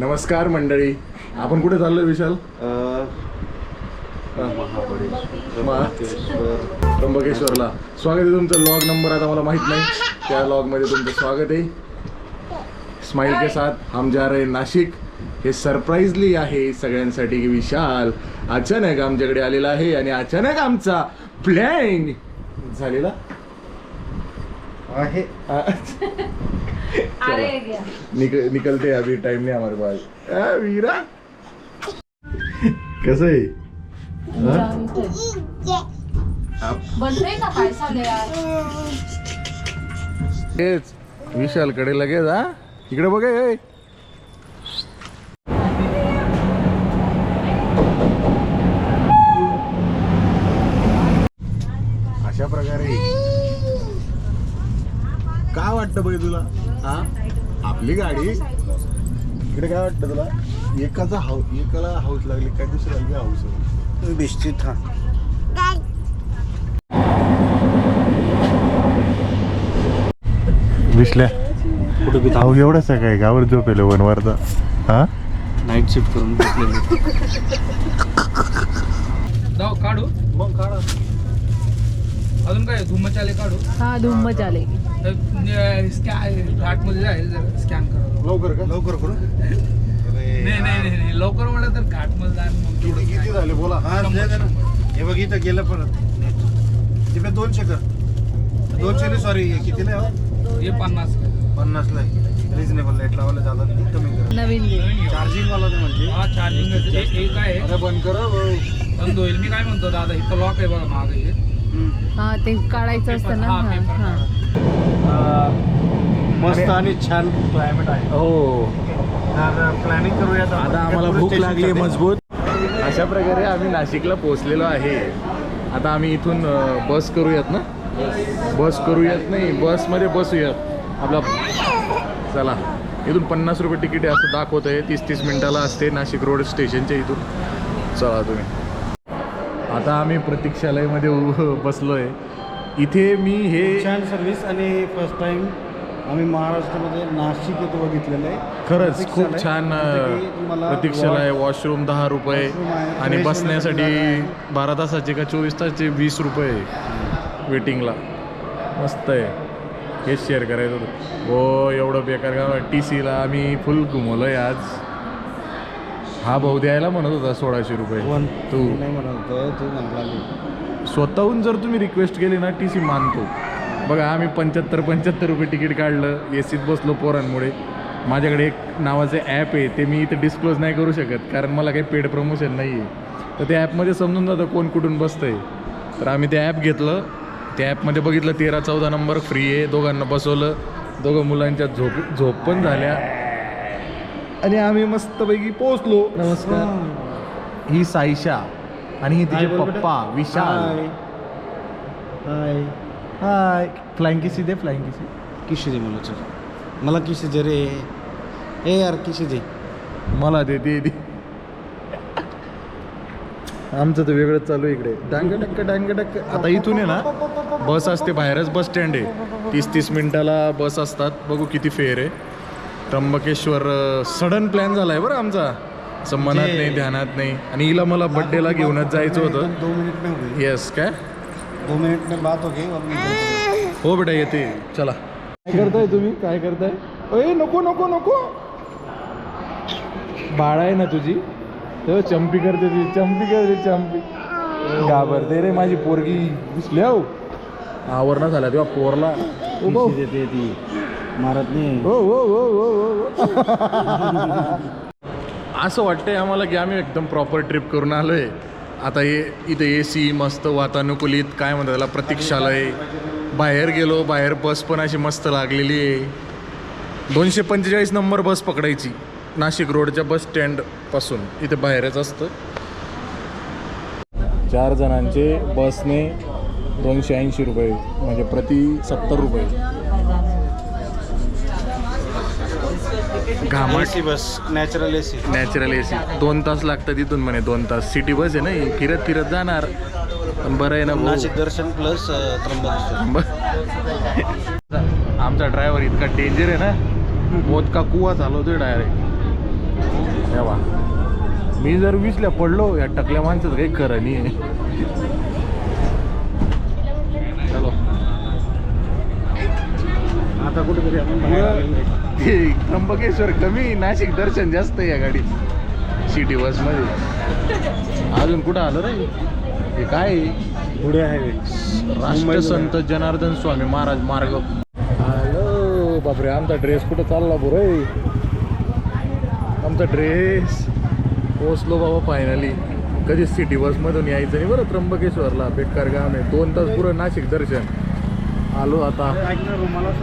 नमस्कार मंडळी. आपण कुठे चाललोय विशाल? त्र्यंबकेश्वरला. स्वागत आहे तुमचं लॉग नंबर आता मला माहीत नाही. त्या लॉगमध्ये तुमचं स्वागत आहे. स्माइल के साथ हम जा रहे नाशिक. हे सरप्राईजली आहे सगळ्यांसाठी की विशाल अचानक आमच्याकडे आलेला आहे आणि अचानक आमचा प्लॅन झालेला आहे. चलो. निक, निकलते हैं, अभी टाइम नहीं हमारे पास. आ, वीरा? कसं हा? विशाल कडे लगेच हा इकडे बघ ए. अशा प्रकारे काय वाटतं बाई तुला? हा? आपली गाडी? इकडे काय वाटतं तुला? एकाचा हाऊ एकाला हाऊस लागली काय दुसरी लागली हाऊस निश्चित हा. विसल्या कुठे बी अहो एवढा सकाळी गावर झोपेल वनवारचा हा? नाईट शिफ्ट करून काढू. मग काढा. अजून काय धुम्मचाले काढू? हा धूम मचाले. स्कॅन घाटमध्ये जाईल जरा स्कॅन करा. लवकर का? लवकर करू? नाही नाही नाही नाही. लवकर म्हणलं तर घाटमध्ये जाईल मग किती किती झाले? बोला. हा. हे बघ इथं गेलं परत. तिकडे दोनशे कर. दोनशे नाही सॉरी कितीला आहे? हो? हे पन्नास पन्नासला रिजनेबल लाइट लावायला जातात कमी कर. नवीन चार्जिंग वाला ते म्हणजे. हा चार्जिंग एक आहे. बंद करा. बंद होईल. मी काय म्हणतो दादा इथं लॉक आहे बघा मागे. हे. ते काढायचं असतं ना हा, हा हा. मस्त आणि छान क्लायमेट आहे. हो. तर प्लॅनिंग करूया आता आम्हाला भूक लागली मजबूत. अशा प्रकारे आम्ही नाशिकला पोहोचलेलो आहे. आता आम्ही इथून बस करूयात ना? बस करूयात नाही बसमध्ये बसूयात. आपला चला. इथून पन्नास रुपये तिकीट आहे असं दाखवत आहे तीस तीस मिनिटाला असते नाशिक रोड स्टेशनच्या इथून. चला तुम्ही. आता आम्ही प्रतीक्षालयमध्ये उ- बसलोय. इथे मी हे छान सर्व्हिस आणि फर्स्ट टाइम आम्ही महाराष्ट्रामध्ये नाशिक येतो बघितलेलं आहे. खरंच खूप. छान प्रतीक्षालय वॉशरूम दहा रुपये आहे, आणि बसण्यासाठी बारा तासाचे का चोवीस तासाचे वीस रुपये वेटिंगला. मस्त आहे. हेच शेअर करायचं होतं. हो एवढं बेकार का? टी सीला आम्ही फुल घुमवलं आहे आज. हा भाऊ द्यायला म्हणत होता सोळाशे रुपये. One two. नाही म्हणत होतो, तू म्हणला मी. स्वतःहून जर तुम्ही रिक्वेस्ट केली ना टी सी मानतो. बघा आम्ही पंच्याहत्तर पंच्याहत्तर रुपये तिकीट काढलं ए सीत बसलो पोरांमुळे. माझ्याकडे एक नावाचे ॲप आहे ते मी इथं डिस्क्लोज नाही करू शकत कारण मला काही पेड प्रमोशन नाही आहे तर त्या ॲपमध्ये समजून जातं कोण कुठून बसतं आहे तर आम्ही ते ॲप घेतलं. त्या ॲपमध्ये बघितलं तेरा चौदा नंबर फ्री आहे दोघांना बसवलं. दोघं मुलांच्या झोप झोप पण झाल्या. आणि आम्ही मस्तपैकी पोहोचलो. नमस्कार. ही. साईशा आणि ही तिचे. पप्पा विशाल. हाय. हाय. फ्लाइंग किसी दे फ्लाइंग किसी किशी दे मला चल. मला किशी दे रे. ए यार किशी दे. मला दे दे दे. आमचं तर वेगळंच चालू आहे इकडे. डांग डक्क डांग डक्क आता इथून आहे ना बस असते बाहेरच बस स्टँड आहे. तीस तीस मिनिटाला बस असतात. बघू किती फेअर आहे. त्र्यंबकेश्वर सडन प्लॅन झाला आहे बरं आमचा. असं मनात नाही ध्यानात नाही. आणि हिला मला बड्डेला घेऊनच जायचं होतं. दो मिनिट में हो येस काय? दो मिनिट में बात हो गई हूँ. हो बेटा येते. चला. काय करताय तुम्ही? काय करताय? अय नको नको नको. बाळा आहे ना तुझी? तर चंपी करते ती चंपी करते चंपी. घाबरते रे माझी पोरगी. दिसली हो. आवरणा झाला तेव्हा पोरला. ओ भाऊ. देते ती. मारत नाही. हो हो हो हो हो असं वाटतंय आम्हाला की आम्ही एकदम प्रॉपर ट्रिप करून आलोय. आता हे इथे ए सी मस्त वातानुकूलित काय म्हणतात त्याला प्रतीक्षालय. बाहेर गेलो बाहेर बस पण अशी मस्त लागलेली आहे. दोनशे पंचेचाळीस नंबर बस पकडायची. नाशिक रोडच्या बस स्टँडपासून इथे बाहेरच असतं. चार जणांचे बसने दोनशे ऐंशी रुपये म्हणजे प्रति सत्तर रुपये. घामाट. AC bus natural AC. Natural A C दोन तास लागतात इथून म्हणे दोन तास. सिटी बस आहे ना ही फिरत फिरत जाणार. पण बरं आहे ना भाऊ. नाशिक दर्शन प्लस त्र्यंबकेश्वर. आमचा ड्रायव्हर इतका डेंजर आहे ना. मोत का कुवा चालवतोय डायरेक्ट वा मी जर विसल्या पडलो या टकल्या माणसाचं काही खरं नाही आहे चलो. आता कुठेतरी आपण बाहेर आलेलो आहे. ते त्र्यंबकेश्वर कमी नाशिक दर्शन जास्त आहे या गाडीत. सिटी बसमध्ये. अजून कुठं आलं रे? हे काय? पुढे हायवे राष्ट्रसंत जनार्दन स्वामी महाराज मार्ग. हॅलो बापरे आमचा ड्रेस कुठं चालला बुरे आमचा ड्रेस पोचलो बाबा फायनली कधी सिटी बसमधून यायचं नाही बरं त्र्यंबकेश्वरला. बेकार काम आहे. दोन तास पुरं नाशिक दर्शन. आलो आता.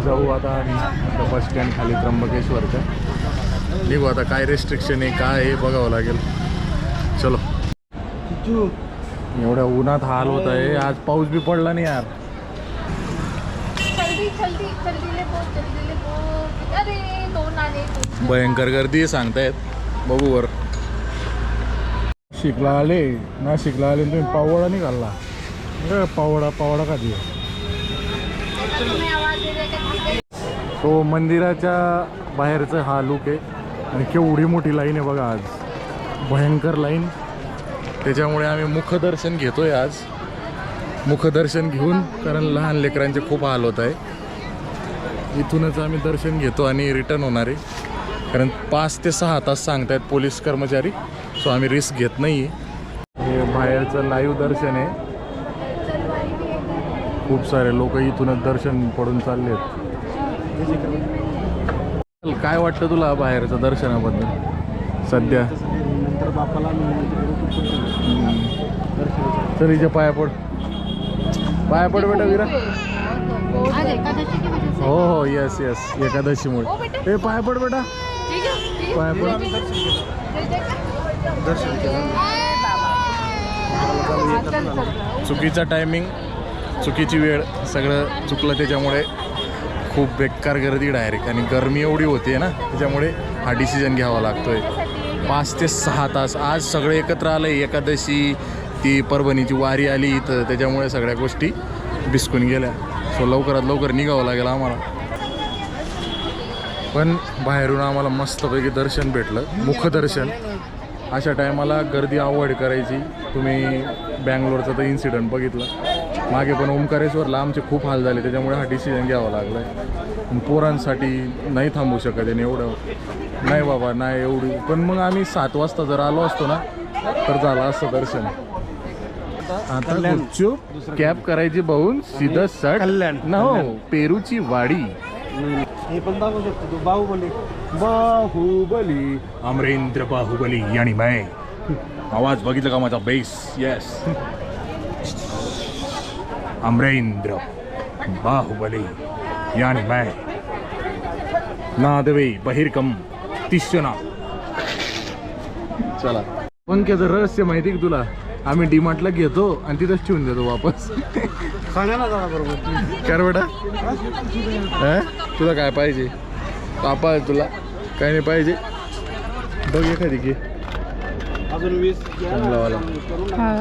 जाऊ आता आम्ही बस स्टँड खाली त्र्यंबकेश्वरच्या. निघू आता काय रेस्ट्रिक्शन आहे काय आहे बघावं लागेल. चलो. एवढ्या उन्हात हाल होत आहे. आज पाऊस बी पडला नाही यार. भयंकर गर्दी सांगतायत. बघू वर. शिकला आले. ना शिकला आले तुम्ही पावडा नाही अरे पावडा पावडा का दे तुम्ही आवाज दे रहे का तो मंदिराच्या बाहेरचा हा लुक आहे. आणि केवढी मोठी लाईन आहे बघा आज. भयंकर लाईन त्याच्यामुळे आम्ही मुखदर्शन घेतोय आज. मुखदर्शन घेऊन कारण लहान लेकरांचे खूप हाल होत आहे. इथूनच आम्ही दर्शन घेतो आणि रिटर्न होणार आहे. कारण पाच ते सहा तास सांगतायत पोलीस कर्मचारी सो आम्ही रिस्क घेत नाही हे बाहेरचं लाईव्ह दर्शन आहे. खूप सारे लोक इथूनच दर्शन पडून चालले आहेत काय वाटतं तुला बाहेरचं दर्शनाबद्दल? सध्या. नंतर बापाला चल हिच्या पाया पड. पाया पड बेटा विरा. आज एकादशी की वजह से हो हो येस येस एकादशीमुळे ए पाया पड बेटा. है है पाया पड. दर्शन चुकीचा टायमिंग चुकीची वेळ सगळं चुकलं त्याच्यामुळे खूप बेकार गर्दी डायरेक्ट आणि गरमी एवढी होते ना त्याच्यामुळे हा डिसिजन घ्यावा लागतो आहे पाच ते सहा तास. आज सगळे एकत्र आलं एकादशी ती परभणीची वारी आली इथं त्याच्यामुळे सगळ्या गोष्टी बिस्कून गेल्या. सो लवकरात लवकर निघावं लागेल आम्हाला. पण बाहेरून आम्हाला मस्तपैकी दर्शन भेटलं मुखदर्शन. अशा टायमाला गर्दी अवॉइड करायची. तुम्ही बँगलोरचा तर इन्सिडंट बघितलं. मागे पण ओंकारेश्वरला आमचे खूप हाल झाले त्याच्यामुळे हा डिसिजन घ्यावा लागला आहे पोरांसाठी नाही थांबू शकत आहे एवढं. नाही बाबा नाही एवढी. पण मग आम्ही सात वाजता जर आलो असतो ना तर झालं असतं दर्शन. आता गुपचूप कॅब करायची बघून सीधा सट. ना हो पेरूची वाडी. हे पण दाखवू शकतो तू बाहुबली. बाहुबली. अमरेंद्र बाहुबली यानी मैं. आवाज बघितलं का माझा बेस येस अमरेंद्र बाहुबली यानी मैं नादवे बहिरकम तिष्यना चला. पंख्याचं रहस्य माहिती का तुला. आम्ही डीमार्टला घेतो आणि तिथंच ठेवून देतो वापस. सांगा ना दादा बरोबर. कर बेटा हा? तुला काय पाहिजे? पापा आहे तुला? काय नाही पाहिजे? बघ एखादी घे. अजून वीस. हा.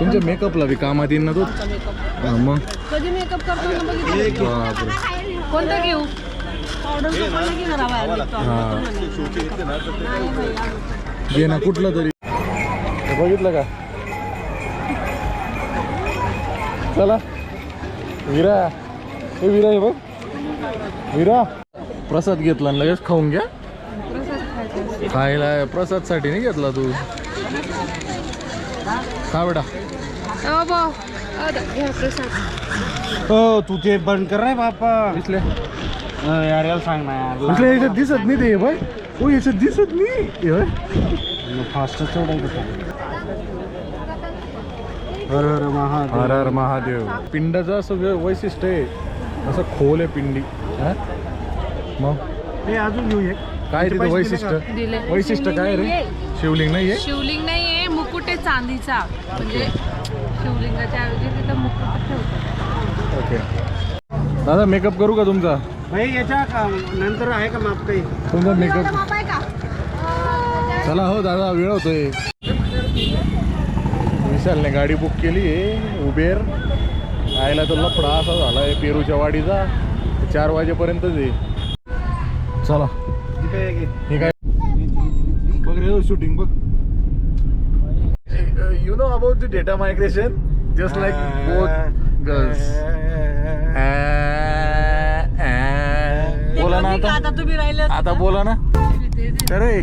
तुमच्या मेकअपला बी कामात येईल ना तो? हा, मग? कधी मेकअप करतो ना बघितलं बापरे कोणतं घेऊ? हा. घे ना कुठलं तरी. हे बघितलं का? चला. विरा. हे विरा हे बघ. विरा. प्रसाद घेतला आणि लगेच खाऊन घ्या. खायला प्रसादसाठी नाही घेतला तू. खा बेटा. हो तू ते बंद कर रे बापा दिसल्या अं, यार याला सांग ना यार. दिसल्या याच्यात दिसत नाही ते बाय हो याच्यात दिसत नाही. फास्टच एवढा हर हर महादेव. हर हर महादेव. पिंडाचं असं वे- वैशिष्ट्य आहे. असं खोल आहे पिंडी. हा? मग? हे अजून घेऊ एक. काय तिथं पैसे वैशिष्ट्य? दिले. वैशिष्ट्य काय रे? शिवलिंग नाहीये? शिवलिंग नाहीये मुकुट आहे चांदीचा. म्हणजे शिवलिंगाच्या ऐवजी तिथं मुकुट ठेवतो ओके. दादा मेकअप करू का तुमचा? भाई याच्या का नंतर आहे का माप काही? तुमचा मेकअप चला हो दादा वेळ होतोय. विशालने गाडी बुक केली आहे उबेर. आयला तर लफडा असा झाला आहे पेरूच्या वाडीचा. चार वाजेपर्यंतच आहे. चला. आहे. हे काय? शूटिंग बघ. You know about the data migration just like both girls बोला ना आता. आता तुम्ही राहिले आता बोला ना. अरे.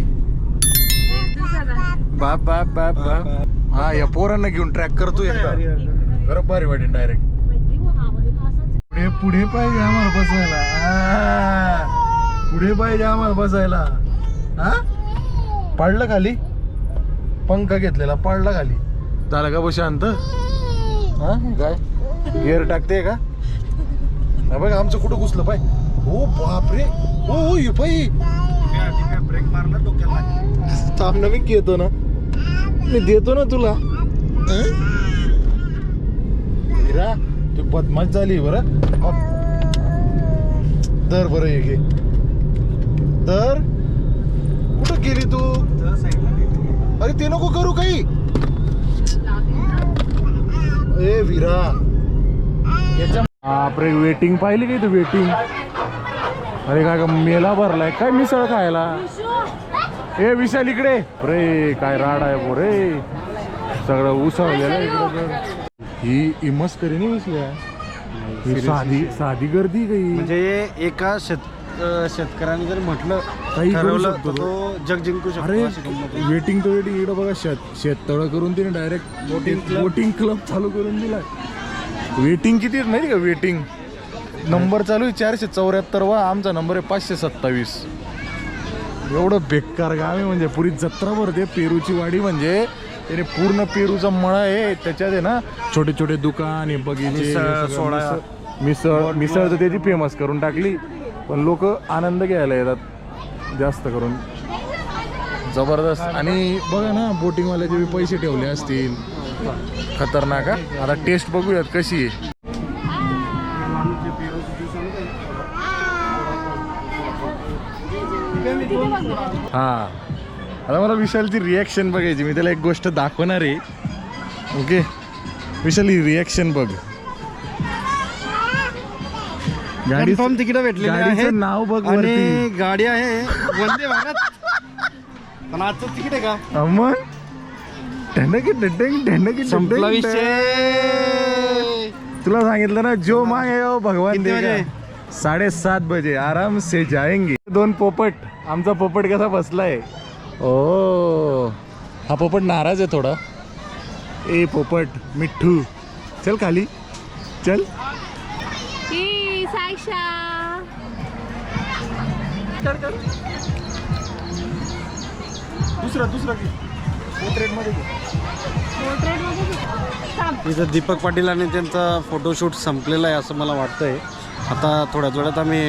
बाप बाप बाप बाप हा या पोरांना घेऊन ट्रॅक करतो एकदा. बरं भारी वाटेल डायरेक्ट पुढे पुढे पाहिजे आम्हाला बसायला. पुढे पाहिजे आम्हाला बसायला. हा पडलं खाली? पंखा घेतलेला पडला खाली. झालं का बस शांत? हा? काय? गिअर टाकते का? नाही बघ आमचं कुठं घुसलं पाय. हो बापरे. हो हो ये पाय. ब्रेक मारला डोक्याला थांब ना मी घेतो ना. मी देतो ना तुला. हिरा तू बदमाश झाली बरं. दर बरं हे घे. दर कुठं गेली तू? अरे ते नको करू काही. ए विरा. बापरे वेटिंग पाहिली काही तू वेटिंग अरे काय का मेला भरलाय. काय मिसळ खायला? ए विशाल इकडे. रे काय राड आहे बो रे. सगळं उसळलेलं आहे इकडं तर. ही इमस करी नाही विसल्या. ही साधी साधी गर्दी काही म्हणजे एका शेत अं, शेतकऱ्याने जर म्हटलं काही करू ठरवलं शकतो तर तो. जग जिंकू शकतो अरे अशी गंमत आहे. वेटिंग तर वेटिंग इकडं बघा शेत शेततळ करून तिने डायरेक्ट बोटिंग बोटिंग क्लब चालू करून दिलाय. वेटिंग किती आहे माहिती का? वेटिंग नंबर चालू आहे चारशे चौऱ्याहत्तर वा आमचा नंबर आहे पाचशे सत्तावीस. एवढं बेकार गाव आहे म्हणजे पुरी जत्रा भरते पेरूची वाडी म्हणजे. त्याने पूर्ण पेरूचा मळा आहे त्याच्यात आहे ना छोटे छोटे दुकान हे बगीचे हे मिसळ, सगळं सोडा. मिसळ- मिसळ मिसळ तर त्याची फेमस करून टाकली. पण लोक आनंद घ्यायला येतात जास्त करून. जबरदस्त. आणि बघा ना बोटिंगवाल्याचे बी पैसे ठेवले असतील. खतरनाक हा? आता टेस्ट बघूयात कशी आहे. हा. आता मला विशालची रिॲक्शन बघायची. मी त्याला एक गोष्ट दाखवणार आहे. ओके विशाल ही रिॲक्शन बघ. कन्फर्म तिकीट भेटलेली गाडीचं आहेत नाव बघ आणि गाडी आहे वंदे भारत. पण आजचं तिकीट आहे का? अमन ढंडकी ढंडकी ढंडकी संपला विषय. तुला सांगितलं ना जो मांगे भगवान देगा. साडेसात बजे आराम से जाएंगे दोन पोपट. आमचा पोपट कसा बसलाय? ओ. हा पोपट नाराज आहे थोडा. ए पोपट मिठ्ठू. चल खाली. चल. ई सायशा दुसरा दुसरा पोर्ट्रेटमध्ये इथं दीपक पाटील आणि त्यांचा फोटोशूट संपलेला आहे असं मला वाटतंय. आता थोड्याच वेळात आम्ही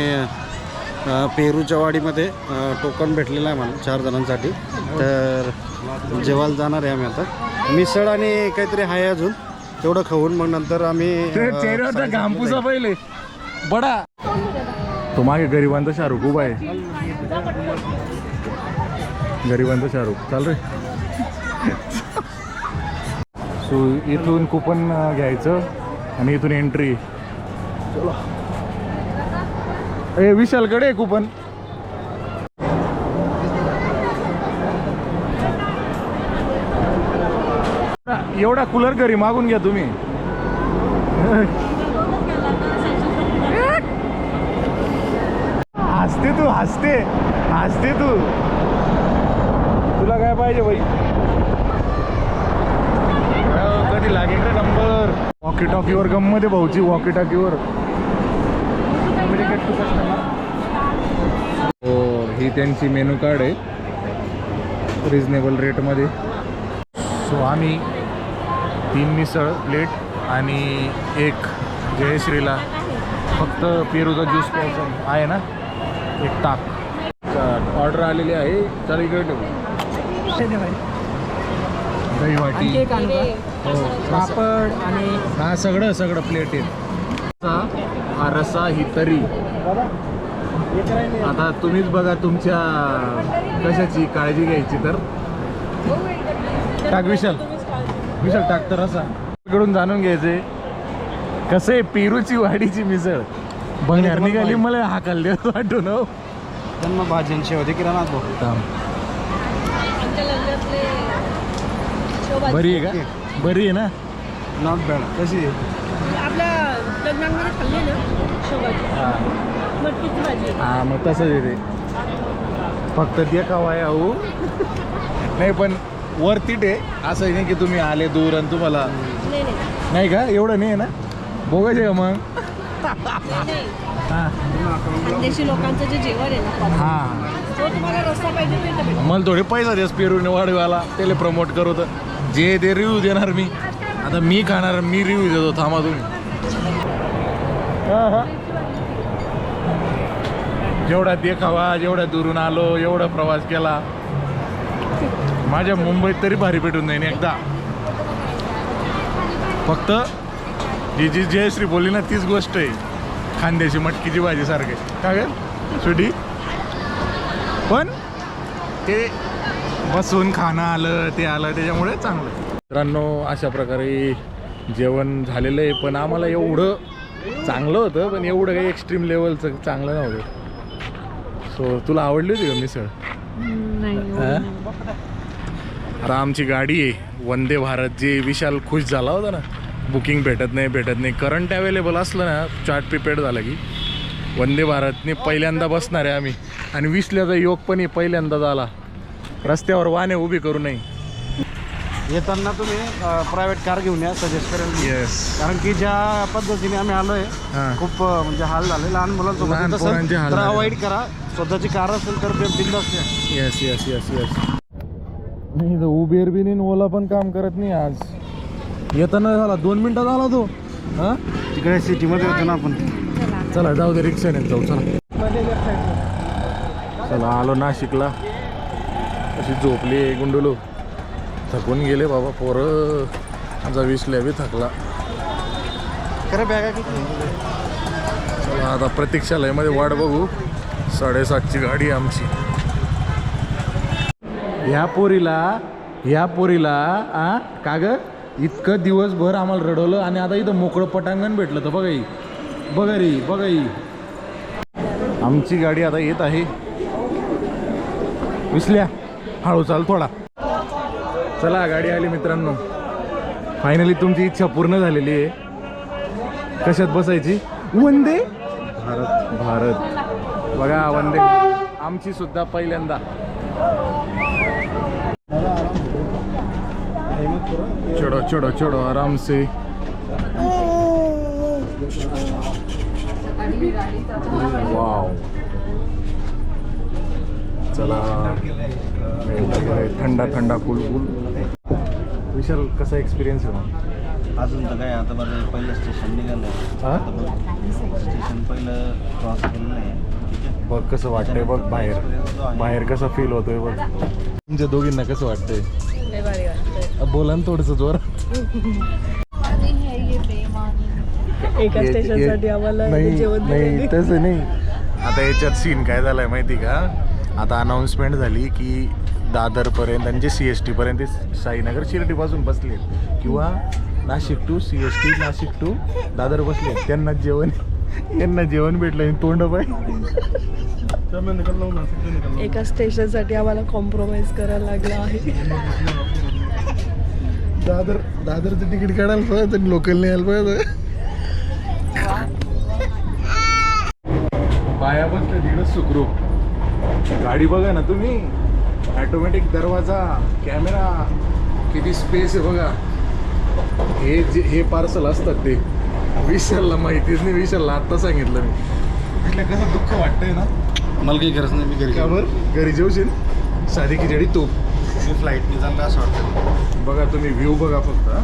पेरूच्या वाडीमध्ये टोकन भेटलेलं आहे मला चार जणांसाठी. तर जेवायला जाणार आहे आम्ही आता. मिसळ आणि काहीतरी आहे अजून. तेवढं खाऊन मग नंतर आम्ही पहिले. बडा. तो मागे गरिबांचा शाहरुख उभा आहे. गरिबांचा शाहरुख. चाल रे. सो इथून कुपन घ्यायचं आणि इथून एंट्री ए विशालकडे कुपन एवढा कूलर घरी मागून घ्या तुम्ही. हसते तू हसते. हसते तू. तुला काय पाहिजे बाई? कधी लागेल रे नंबर वॉकी टॉकीवर गंमत आहे भाऊची वॉकी टॉकीवर हो ही त्यांची मेनू कार्ड आहे. रिजनेबल रेटमध्ये सो आम्ही तीन मिसळ प्लेट आणि एक जयश्रीला फक्त पेरूचा ज्यूस प्यायचा आहे ना? एक ताक. ऑर्डर आलेली आहे. चला इकडे ठेवू. दही वाटी. हो. पापड आणि हा सगळं सगळं प्लेट आहे. हा रसा ही तरी. आता तुम्हीच बघा तुमच्या कशाची काळजी घ्यायची तर. टाक विशाल. विशाल टाक तर रसा. कडून जाणून घ्यायचे. कसं पेरूची वाडीची मिसळ. बघण्यार निघाली मला हाकाल देत वाटून हो. त्यांना भाज्यांची होती किराणा बरी आहे का? बरी आहे ना? नॉट बॅड कशी आहे? आपल्या लग्नांमध्ये खाल्ली ना शोभाची. हां. हां मग तसंच आहे ते. फक्त देखावा आहे. अहो नाही पण वरतीट आहे. असं नाही की तुम्ही आले दूर आणि तुम्हाला नाही का? एवढं नाही आहे ना? बोगायचे का मग? खानदेशी लोकांचं जे जेवण आहे ना proper, हां. जो तुम्हाला रस्ता पाहिजे तो इथं भेटेल. मला थोडे पैसा देस पेरून वाढवायला. त्याला प्रमोट करू तर. जे ते रिव्ह्यू देणार मी. आता मी खाणार मी रिव्ह्यू देतो. थांबा तुम्ही. जेवढा देखावा जेवढ्या दुरून आलो एवढा प्रवास केला. माझ्या मुंबईत तरी भारी पेटून जाईन एकदा. फक्त जी जी जयश्री बोलली ना तीच गोष्ट आहे. खांद्याची मटकीची भाजी सारखे. काय ग? सुटी पण ते बसून खाणं आलं ते आलं त्याच्यामुळे चांगलं. मित्रांनो अशा प्रकारे जेवण झालेलं आहे पण आम्हाला एवढं चांगलं होतं पण एवढं काही एक्स्ट्रीम लेवलचं चांगलं नव्हतं. सो तुला आवडली होती का मिसळ? हा? आता आमची गाडी आहे. वंदे भारत जे विशाल खुश झाला होता ना बुकिंग भेटत नाही भेटत नाही. करंट अवेलेबल असलं ना चार्ट प्रिपेड झालं की. वंदे भारतने पहिल्यांदा बसणार आहे आम्ही. आणि विसल्याचा योग पण आहे पहिल्यांदा झाला. रस्त्यावर वाहने उभी करू नये. येताना तुम्ही प्रायव्हेट कार घेऊन या सजेस्ट करेल मी. येस कारण की ज्या पद्धतीने आम्ही आलोय हां. खूप अं, म्हणजे हाल झाले. लहान लहान पोरांचे हाल झाले. अवॉइड करा. स्वतःची कार असेल तर बिंदास या. येस येस येस येस नाही तर उबेर बी नाही ओला पण काम करत नाही आज. येताना झाला दोन मिनिटात आला तो. हां? तिकडे सिटीमध्ये होतो ना आपण. चला जाऊ दे रिक्षाने जाऊ चला. चला आलो नाशिकला. अशी झोपली गुंडुलू. थकून गेले बाबा पोरं. आमचा विसल्या बी थकला. खरं बॅगा चला आता प्रतीक्षालयमध्ये वाट बघू. साडेसातची गाडी आमची. ह्या पोरीला ह्या पोरीला आ? का ग? इतकं दिवसभर आम्हाला रडवलं आणि आता इथं मोकळं पटांगण भेटलं तर बघाई ही. बघा रे आमची गाडी आता येत आहे. विसल्या. हळू चाल थोडा. चला गाडी आली मित्रांनो. फायनली तुमची इच्छा पूर्ण झालेली आहे. कशात बसायची? वंदे? भारत भारत. बघा वंदे. आमची सुद्धा पहिल्यांदा. चढो चढो चढो आराम से वाव. चला. थंडा थंडा कुल कुल विशाल कसा एक्सपिरियन्स आहे अजून तर काय आता बरं पहिलं स्टेशन निघालं हा? स्टेशन पहिलं क्रॉस ठीक आहे? बघ कसं वाटतंय बघ बाहेर. बाहेर कसं फील होतोय बघ. तुमच्या दोघींना कसं वाटतंय? बोला ना थोडस जोर एका स्टेशनसाठी आम्हाला नाही जेवण नाही. तसं नाही. आता याच्यात सीन काय झालाय माहिती का? आता अनाऊन्समेंट झाली की दादरपर्यंत आणि जे सी एस टीपर्यंत ते साईनगर शिर्डीपासून बसले किंवा Nashik to C S T Nashik to Dadar बसले त्यांना जेवण यांना जेवण भेटलं आणि तोंड पाय. एका स्टेशनसाठी आम्हाला कॉम्प्रोमाइज करायला लागला आहे. दादर दादरचं तिकीट काढायला पाहिजे लोकल नाही यायला पाहिजे बाया बसल्या तिकडं सुखरूप. गाडी बघा ना तुम्ही. ऑटोमॅटिक दरवाजा कॅमेरा किती स्पेस आहे बघा. हे जे हे पार्सल असतात ते. विशालला माहितीच नाही विशालला आत्ता सांगितलं मी. म्हटलं कसं दुःख वाटतंय ना? मला काही गरज नाही मी घरी का बरं? घरी जेवशील? साधी खिचडी तूप. मी फ्लाईटने चाललं असं वाटतं बघा तुम्ही व्ह्यू बघा फक्त हा.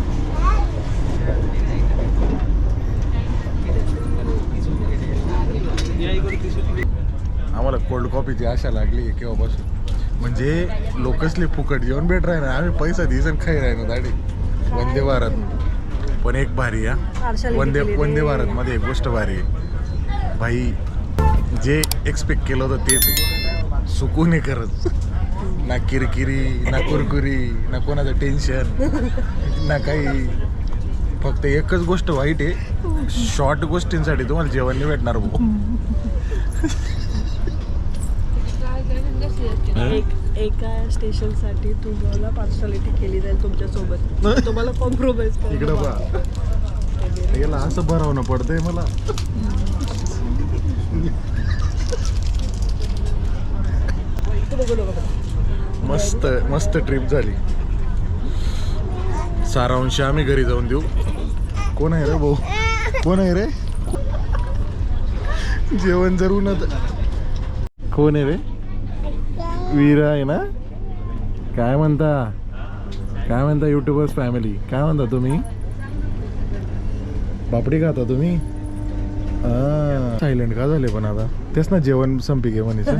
आम्हाला कोल्ड कॉफीची आशा लागली केव्हापासून? म्हणजे लोकसले फुकट जेवण भेट राही ना? आम्ही पैसा दिसन खाई राही ना दाडी वंदे भारत. पण एक भारी हा. पार्सल वंदे वंदे आहे. भारतमध्ये एक गोष्ट भारी आहे. भाई जे एक्सपेक्ट केलं होतं तेच आहे. सुकून आहे खरंच. ना किरकिरी ना कुरकुरी ना कोणाचं टेन्शन ना काही. फक्त एकच गोष्ट वाईट आहे शॉर्ट गोष्टींसाठी तुम्हाला जेवण नाही भेटणार भाऊ. एक एका स्टेशनसाठी तुम्हाला पार्सलिटी केली जाईल तुमच्यासोबत. तुम्हाला कॉम्प्रोमाइज इकडं बा याला असं भरावणं पडतंय मला. मस्त मस्त ट्रिप झाली. सारांश आम्ही घरी जाऊन देऊ. कोण आहे रे भाऊ? कोण आहे रे? जेवण जर उन्हात कोण आहे रे? वीरा आहे ना? काय म्हणता? काय म्हणता युट्यूबर्स फॅमिली काय म्हणता तुम्ही? पापडी खाता तुम्ही? सायलेंट का झाले पण आता? तेच ना जेवण संपी घे म्हणायचं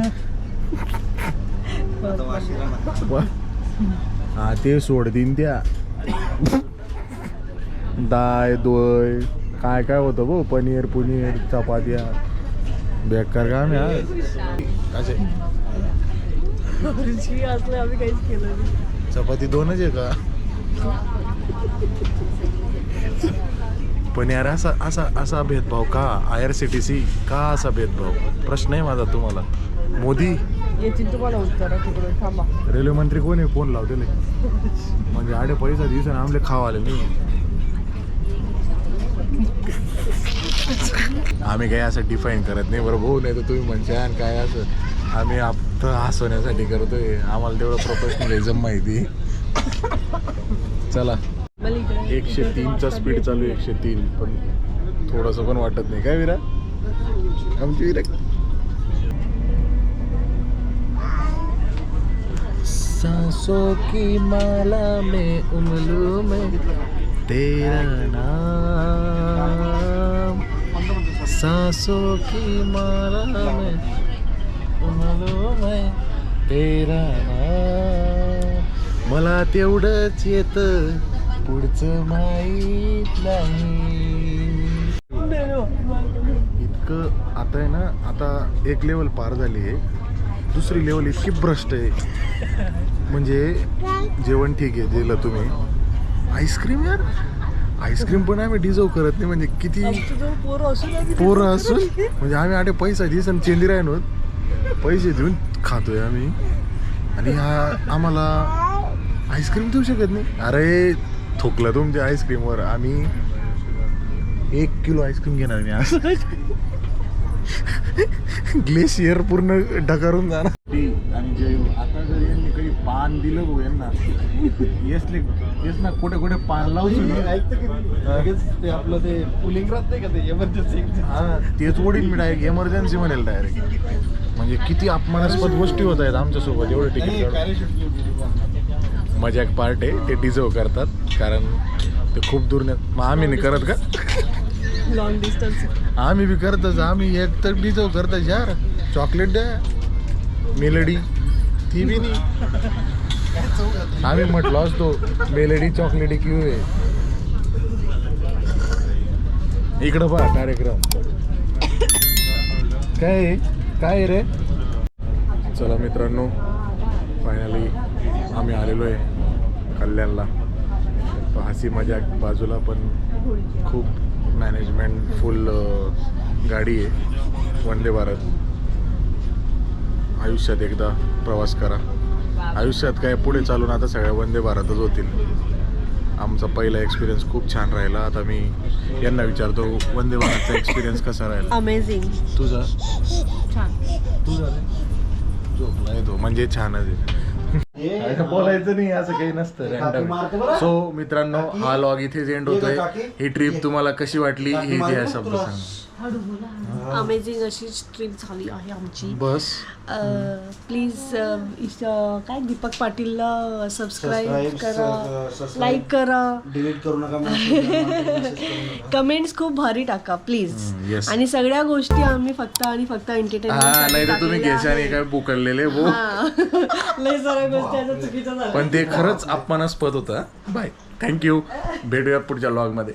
हा ते सोड दिन त्या. दाय दोय काय काय होतं भाऊ पनीर पुनीर चपात्या. बेकार काम नाही. चपाती दोनच आहे का? पण यार असा असा असा भेदभाव का? I R C T C का असा भेदभाव? प्रश्न आहे माझा तुम्हाला. मोदी? येतील तुम्हाला उत्तर तिकडून थांबा. रेल्वे मंत्री कोण आहे? फोन लावतेले म्हणजे आडे पैसा दिवस आमले खावा आले नाही. आम्ही काही असं डिफाईन करत नाही बरं भाऊ नाही तर तुम्ही म्हणशान काय असं. आम्ही आपलं हसवण्यासाठी करतोय. आम्हाला तेवढं प्रोफेशनलिझम माहिती चला. एकशे तीनचा स्पीड चालू आहे एकशे तीन. पण थोडंसं पण वाटत नाही. काय विरा आमची विरा सांसों की माला में उमलू में तेरा नाम। सांसों की माला में उमलू में तेरा नाम। मला तेवढंच येत पुढचं माहीत नाही. इतकं आता आहे ना आता एक लेवल पार झाली आहे. दुसरी लेवल इतकी भ्रष्ट आहे. म्हणजे जेवण ठीक आहे दिलं तुम्ही. आईस्क्रीम यार? आईस्क्रीम पण आम्ही डिझर्व करत नाही म्हणजे किती पोरं असून म्हणजे आम्ही आटे पैसा दिस आणि चेंदी राहिलो. पैसे देऊन खातोय आम्ही. आणि हा आम्हाला आईस्क्रीम देऊ शकत नाही. अरे थोकलं तुमच्या आईस्क्रीमवर आम्ही एक किलो आईस्क्रीम घेणार मी आज. ग्लेशियर पूर्ण ढकारून जाणार. पान दिलं भाऊ यांना. येसले येस ना कुठे कुठे पान लावून ते आपलं ते पुलिंग राहत नाही का ते एमर्जन्सी हा तेच ओढील मी डायरेक्ट एमर्जन्सी म्हणेल डायरेक्ट म्हणजे किती अपमानास्पद गोष्टी होत आहेत आमच्यासोबत एवढं तिकीट काढून. मजाक पार्ट आहे ते डिझर्व करतात कारण ते खूप दूर नाही मग आम्ही नाही करत का? लॉंग डिस्टन्स आम्ही बी करतच आम्ही एक तर डिझर्व करतच यार. चॉकलेट द्या मेलडी ती बी नाही। आम्ही म्हटलो असतो मेलडी चॉकलेटी क्यू आहे? इकडं पहा कार्यक्रम. काय आहे? काय आहे रे? चला मित्रांनो फायनली आम्ही आलेलो आहे कल्याणला. हसी मजा बाजूला पण खूप मॅनेजमेंट फुल गाडी आहे. वंदे भारत. आयुष्यात एकदा प्रवास करा. आयुष्यात काय पुढे चालून आता सगळ्या वंदे भारतच होतील. आमचा पहिला एक्सपिरियन्स खूप छान राहिला. आता मी यांना विचारतो वंदे भारतचा एक्सपिरियन्स कसा राहिला? अमेझिंग तुझा? छान. तुझा झोपलाय तो म्हणजे छानच आहे. बोलायचं नाही असं काही नसतं रँडम सो मित्रांनो हा लॉग इथेच एंड होतोय. ही ट्रिप तुम्हाला कशी वाटली हे या शब्द सांगा. अमेझिंग अशी ट्रिप झाली आहे आमची. बस. प्लीज काय दीपक पाटीलला सबस्क्राईब करा लाईक करा. डिलीट करू नका कमेंट्स खूप भारी टाका प्लीज. आणि सगळ्या गोष्टी आम्ही फक्त आणि फक्त हा एंटरटेनमेंट तुम्ही काय बुकडलेले भो लय साऱ्या गोष्टी आता चुकीच्या पण ते खरंच अपमानास्पद होतं. बाय थँक्यू भेटूया पुढच्या लॉगमध्ये.